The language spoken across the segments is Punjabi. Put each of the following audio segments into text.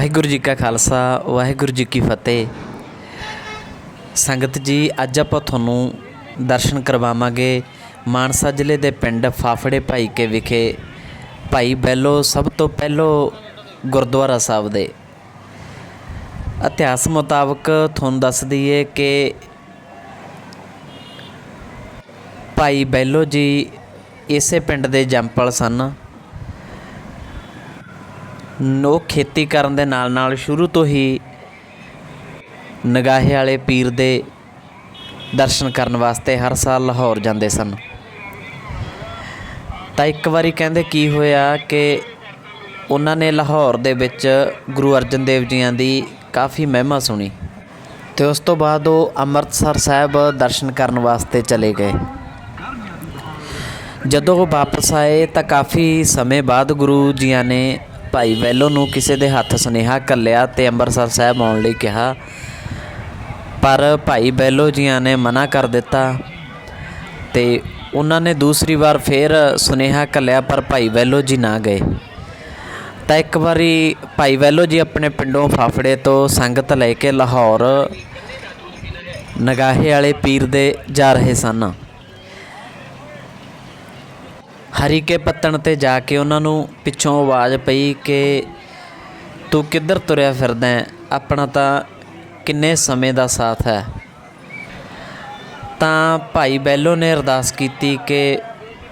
ਵਾਹਿਗੁਰੂ ਜੀ ਕਾ ਖਾਲਸਾ, ਵਾਹਿਗੁਰੂ ਜੀ ਕੀ ਫਤਿਹ। ਸੰਗਤ ਜੀ, ਅੱਜ ਆਪਾਂ ਤੁਹਾਨੂੰ ਦਰਸ਼ਨ ਕਰਵਾਵਾਂਗੇ ਮਾਨਸਾ ਜ਼ਿਲ੍ਹੇ ਦੇ ਪਿੰਡ ਫਾਫੜੇ ਭਾਈ ਕੇ ਵਿਖੇ, ਭਾਈ ਬੈਲੋ, ਸਭ ਤੋਂ ਪਹਿਲੋ ਗੁਰਦੁਆਰਾ ਸਾਹਿਬ ਦੇ। ਇਤਿਹਾਸ ਮੁਤਾਬਕ ਤੁਹਾਨੂੰ ਦੱਸ ਦਈਏ ਕਿ ਭਾਈ ਬੈਲੋ ਜੀ ਇਸੇ ਪਿੰਡ ਦੇ ਜੰਪਲ ਸਨ। ਨੋ ਖੇਤੀ ਕਰਨ ਦੇ ਨਾਲ ਨਾਲ ਸ਼ੁਰੂ ਤੋਂ ਹੀ ਨਗਾਹੇ ਵਾਲੇ ਪੀਰ ਦੇ ਦਰਸ਼ਨ ਕਰਨ ਵਾਸਤੇ ਹਰ ਸਾਲ ਲਾਹੌਰ ਜਾਂਦੇ ਸਨ। ਤਾਂ ਇੱਕ ਵਾਰੀ ਕਹਿੰਦੇ ਕੀ ਹੋਇਆ ਕਿ ਉਹਨਾਂ ਨੇ ਲਾਹੌਰ ਦੇ ਵਿੱਚ ਗੁਰੂ ਅਰਜਨ ਦੇਵ ਜੀਆਂ ਦੀ ਕਾਫੀ ਮਹਿਮਾ ਸੁਣੀ ਤੇ ਉਸ ਤੋਂ ਬਾਅਦ ਉਹ ਅੰਮ੍ਰਿਤਸਰ ਸਾਹਿਬ ਦਰਸ਼ਨ ਕਰਨ ਵਾਸਤੇ ਚਲੇ ਗਏ। ਜਦੋਂ ਉਹ ਵਾਪਸ ਆਏ ਤਾਂ ਕਾਫੀ ਸਮੇਂ ਬਾਅਦ ਗੁਰੂ ਜੀਆਂ ਨੇ ਭਾਈ ਵੈਲੋ ਨੂੰ ਕਿਸੇ ਦੇ ਹੱਥ ਸੁਨੇਹਾ ਕੱਲਿਆ ਤੇ ਅੰਮ੍ਰਿਤਸਰ ਸਾਹਿਬ ਆਉਣ ਲਈ ਕਿਹਾ। ਪਰ ਭਾਈ ਬੈਲੋ ਜੀਆਂ ਨੇ ਮਨਾ ਕਰ ਦਿੱਤਾ ਤੇ ਉਹਨਾਂ ਨੇ ਦੂਸਰੀ ਵਾਰ ਫੇਰ ਸੁਨੇਹਾ ਕੱਲਿਆ ਪਰ ਭਾਈ ਵੈਲੋ ਜੀ ਨਾ ਗਏ। ਤਾਂ ਇੱਕ ਵਾਰੀ ਭਾਈ ਵੈਲੋ ਜੀ ਆਪਣੇ ਪਿੰਡੋਂ ਫਾਫੜੇ ਤੋਂ ਸੰਗਤ ਲੈ ਕੇ ਲਾਹੌਰ ਨਗਾਹੇ ਵਾਲੇ ਪੀਰ ਦੇ ਜਾ ਰਹੇ ਸਨ। ਹਰੀ ਕੇ ਪੱਤਣ ਤੇ ਜਾ ਕੇ ਉਹਨਾਂ ਨੂੰ ਪਿੱਛੋਂ ਆਵਾਜ਼ ਪਈ ਕਿ ਤੂੰ ਕਿੱਧਰ ਤੁਰਿਆ ਫਿਰਦਾ ਹੈ? ਆਪਣਾ ਤਾਂ ਕਿੰਨੇ ਸਮੇਂ ਦਾ ਸਾਥ ਹੈ ਤਾਂ ਭਾਈ ਬੈਲੋ ਨੇ ਅਰਦਾਸ ਕੀਤੀ ਕਿ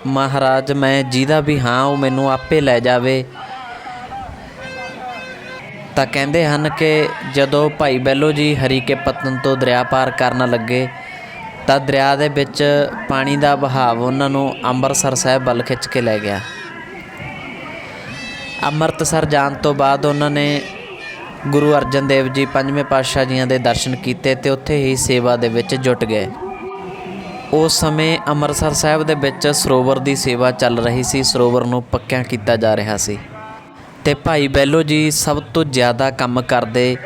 ਮਹਾਰਾਜ, ਮੈਂ ਜਿਹਦਾ ਵੀ ਹਾਂ, ਉਹ ਮੈਨੂੰ ਆਪੇ ਲੈ ਜਾਵੇ ਤਾਂ ਕਹਿੰਦੇ ਹਨ ਕਿ ਜਦੋਂ ਭਾਈ ਬੈਲੋ ਜੀ ਹਰੀ ਕੇ ਪਤਨ ਤੋਂ ਦਰਿਆ ਪਾਰ ਕਰਨ ਲੱਗੇ ਤਾਂ ਦਰਿਆ ਦੇ ਵਿੱਚ ਪਾਣੀ ਦਾ ਵਹਾਅ ਉਹਨਾਂ ਨੂੰ ਅੰਮ੍ਰਿਤਸਰ ਸਾਹਿਬ ਵੱਲ ਖਿੱਚ ਕੇ ਲੈ ਗਿਆ। ਅੰਮ੍ਰਿਤਸਰ ਜਾਣ ਤੋਂ ਬਾਅਦ ਉਹਨਾਂ ਨੇ ਗੁਰੂ ਅਰਜਨ ਦੇਵ ਜੀ ਪੰਜਵੇਂ ਪਾਤਸ਼ਾਹ ਜੀਆਂ ਦੇ ਦਰਸ਼ਨ ਕੀਤੇ ਤੇ ਉੱਥੇ ਹੀ ਸੇਵਾ ਦੇ ਵਿੱਚ ਜੁਟ ਗਏ। ਉਸ ਸਮੇਂ ਅੰਮ੍ਰਿਤਸਰ ਸਾਹਿਬ ਦੇ ਵਿੱਚ ਸਰੋਵਰ ਦੀ ਸੇਵਾ ਚੱਲ ਰਹੀ ਸੀ, ਸਰੋਵਰ ਨੂੰ ਪੱਕਿਆਂ ਕੀਤਾ ਜਾ ਰਿਹਾ ਸੀ। ਤੇ ਭਾਈ ਬੈਲੋ ਜੀ ਸਭ ਤੋਂ ਜ਼ਿਆਦਾ ਕੰਮ ਕਰਦੇ,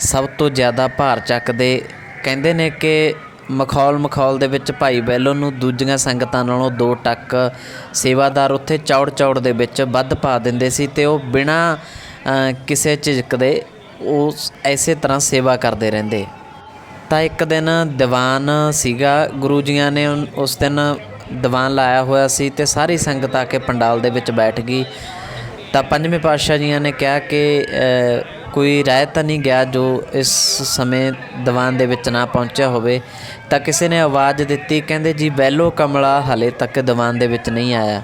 ਸਭ ਤੋਂ ਜ਼ਿਆਦਾ ਭਾਰ ਚੱਕਦੇ, ਕਹਿੰਦੇ ਨੇ ਕਿ ਮਖੌਲ ਮਖੌਲ ਦੇ ਵਿੱਚ ਭਾਈ ਬੈਲੋ ਨੂੰ ਦੂਜੀਆਂ ਸੰਗਤਾਂ ਨਾਲੋਂ ਦੋ ਟੱਕ ਸੇਵਾਦਾਰ ਉੱਥੇ ਚੌੜ ਚੌੜ ਦੇ ਵਿੱਚ ਵੱਧ ਪਾ ਦਿੰਦੇ ਸੀ ਤੇ ਉਹ ਬਿਨਾ ਕਿਸੇ ਝਿਜਕ ਦੇ ਉਸ ਐਸੇ ਤਰ੍ਹਾਂ ਸੇਵਾ ਕਰਦੇ ਰਹਿੰਦੇ। ਤਾਂ ਇੱਕ ਦਿਨ ਦੀਵਾਨ ਸੀਗਾ, ਗੁਰੂ ਜੀਆਂ ਨੇ ਉਸ ਦਿਨ ਦੀਵਾਨ ਲਾਇਆ ਹੋਇਆ ਸੀ ਤੇ ਸਾਰੀ ਸੰਗਤ ਆ ਕੇ ਪੰਡਾਲ ਦੇ ਵਿੱਚ ਬੈਠ ਗਈ। ਤਾਂ ਪੰਜਵੇਂ ਪਾਤਸ਼ਾਹ ਜੀਆਂ ਨੇ ਕਿਹਾ ਕਿ ਕੋਈ ਰਹਿ ਤਾਂ ਨਹੀਂ ਗਿਆ ਜੋ ਇਸ ਸਮੇਂ ਦੀਵਾਨ ਦੇ ਵਿੱਚ ਨਾ ਪਹੁੰਚਿਆ ਹੋਵੇ, ਤਾਂ ਕਿਸੇ ਨੇ ਆਵਾਜ਼ ਦਿੱਤੀ, ਕਹਿੰਦੇ ਜੀ ਬੈਲੋ ਕਮਲਾ ਹਲੇ ਤੱਕ ਦੀਵਾਨ ਦੇ ਵਿੱਚ ਨਹੀਂ ਆਇਆ।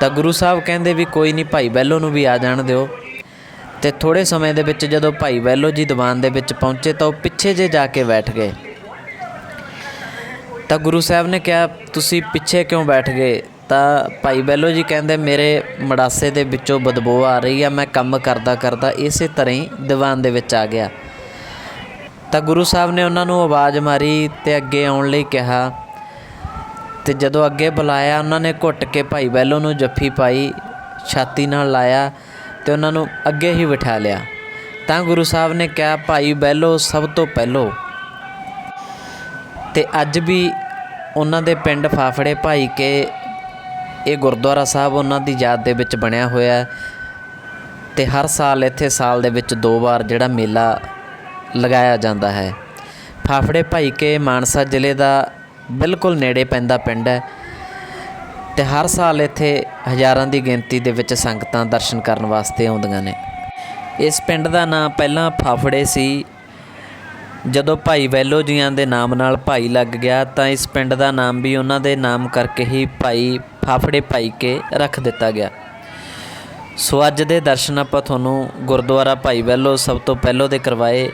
ਤਾਂ ਗੁਰੂ ਸਾਹਿਬ ਕਹਿੰਦੇ ਵੀ ਕੋਈ ਨਹੀਂ, ਭਾਈ ਬੈਲੋ ਨੂੰ ਵੀ ਆ ਜਾਣ ਦਿਓ। ਤੇ ਥੋੜੇ ਸਮੇਂ ਦੇ ਵਿੱਚ ਜਦੋਂ ਭਾਈ ਵੈਲੋ ਜੀ ਦੀਵਾਨ ਦੇ ਵਿੱਚ ਪਹੁੰਚੇ, ਤਾਂ ਉਹ ਪਿੱਛੇ ਜੇ ਜਾ ਕੇ ਬੈਠ ਗਏ। ਤਾਂ ਗੁਰੂ ਸਾਹਿਬ ਨੇ ਕਿਹਾ, ਤੁਸੀਂ ਪਿੱਛੇ ਕਿਉਂ ਬੈਠ ਗਏ? ਤਾਂ ਭਾਈ ਵੈਲੋ ਜੀ ਕਹਿੰਦੇ ਮੇਰੇ ਮੜਾਸੇ ਦੇ ਵਿੱਚੋਂ ਬਦਬੂ ਆ ਰਹੀ ਆ, ਮੈਂ ਕੰਮ ਕਰਦਾ ਕਰਦਾ ਇਸੇ ਤਰ੍ਹਾਂ ਹੀ ਦੀਵਾਨ ਦੇ ਵਿੱਚ ਆ ਗਿਆ। ਤਾਂ ਗੁਰੂ ਸਾਹਿਬ ਨੇ ਉਹਨਾਂ ਨੂੰ ਆਵਾਜ਼ ਮਾਰੀ ਤੇ ਅੱਗੇ ਆਉਣ ਲਈ ਕਿਹਾ। ਤੇ ਜਦੋਂ ਅੱਗੇ ਬੁਲਾਇਆ, ਉਹਨਾਂ ਨੇ ਘੁੱਟ ਕੇ ਭਾਈ ਬੈਲੋ ਨੂੰ ਜੱਫੀ ਪਾਈ, ਛਾਤੀ ਨਾਲ ਲਾਇਆ ਤੇ ਉਹਨਾਂ ਨੂੰ ਅੱਗੇ ਹੀ ਬਿਠਾ ਲਿਆ। ਤਾਂ ਗੁਰੂ ਸਾਹਿਬ ਨੇ ਕਿਹਾ, ਭਾਈ ਬੈਲੋ, ਸਭ ਤੋਂ ਪਹਿਲੋ। ਤੇ ਅੱਜ ਵੀ ਉਹਨਾਂ ਦੇ ਪਿੰਡ ਫਾਫੜੇ ਭਾਈ ਕੇ ਇਹ ਗੁਰਦੁਆਰਾ ਸਾਹਿਬ ਉਹਨਾਂ ਦੀ ਯਾਦ ਦੇ ਵਿੱਚ ਬਣਿਆ ਹੋਇਆ ਹੈ ਤੇ ਹਰ ਸਾਲ ਇੱਥੇ ਸਾਲ ਦੇ ਵਿੱਚ ਦੋ ਵਾਰ ਜਿਹੜਾ ਮੇਲਾ ਲਗਾਇਆ ਜਾਂਦਾ ਹੈ। ਫਾਫੜੇ ਭਾਈ ਕੇ ਮਾਨਸਾ ਜ਼ਿਲ੍ਹੇ ਦਾ ਬਿਲਕੁਲ ਨੇੜੇ ਪੈਂਦਾ ਪਿੰਡ ਹੈ ਤੇ ਹਰ ਸਾਲ ਇੱਥੇ ਹਜ਼ਾਰਾਂ ਦੀ ਗਿਣਤੀ ਦੇ ਵਿੱਚ ਸੰਗਤਾਂ ਦਰਸ਼ਨ ਕਰਨ ਵਾਸਤੇ ਆਉਂਦੀਆਂ ਨੇ। ਇਸ ਪਿੰਡ ਦਾ ਨਾਂ ਪਹਿਲਾਂ ਫਾਫੜੇ ਸੀ। ਜਦੋਂ ਭਾਈ ਵੈਲੋ ਜੀਆਂ ਦੇ ਨਾਮ ਨਾਲ ਭਾਈ ਲੱਗ ਗਿਆ ਤਾਂ ਇਸ ਪਿੰਡ ਦਾ ਨਾਮ ਵੀ ਉਹਨਾਂ ਦੇ ਨਾਮ ਕਰਕੇ ਹੀ ਭਾਈ ਫਾਫੜੇ ਪਾਈ ਕੇ ਰੱਖ ਦਿੱਤਾ ਗਿਆ। ਸੋ ਅੱਜ ਦੇ ਦਰਸ਼ਨ ਆਪਾਂ ਤੁਹਾਨੂੰ ਗੁਰਦੁਆਰਾ ਭਾਈ ਵੱਲੋਂ ਸਭ ਤੋਂ ਪਹਿਲੋਂ ਦੇ ਕਰਵਾਏ।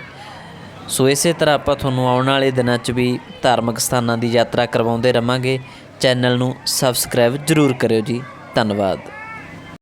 ਸੋ ਇਸੇ ਤਰ੍ਹਾਂ ਆਪਾਂ ਤੁਹਾਨੂੰ ਆਉਣ ਵਾਲੇ ਦਿਨਾਂ 'ਚ ਵੀ ਧਾਰਮਿਕ ਸਥਾਨਾਂ ਦੀ ਯਾਤਰਾ ਕਰਵਾਉਂਦੇ ਰਵਾਂਗੇ। ਚੈਨਲ ਨੂੰ ਸਬਸਕ੍ਰਾਈਬ ਜ਼ਰੂਰ ਕਰਿਓ ਜੀ। ਧੰਨਵਾਦ।